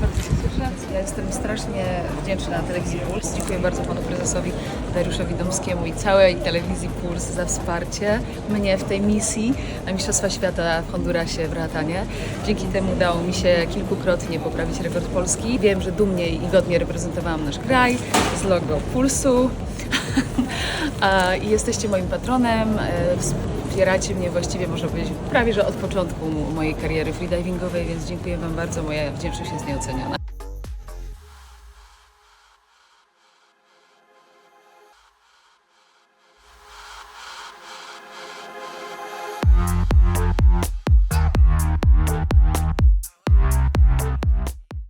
Bardzo się cieszę. Ja jestem strasznie wdzięczna Telewizji Puls. Dziękuję bardzo panu prezesowi Dariuszowi Domskiemu i całej Telewizji Puls za wsparcie mnie w tej misji na Mistrzostwa Świata w Hondurasie w Roatanie. Dzięki temu udało mi się kilkukrotnie poprawić rekord Polski. Wiem, że dumnie i godnie reprezentowałam nasz kraj z logo Pulsu. I jesteście moim patronem. Wspieracie mnie właściwie, można powiedzieć, prawie że od początku mojej kariery freedivingowej, więc dziękuję Wam bardzo. Moja wdzięczność jest nieoceniona.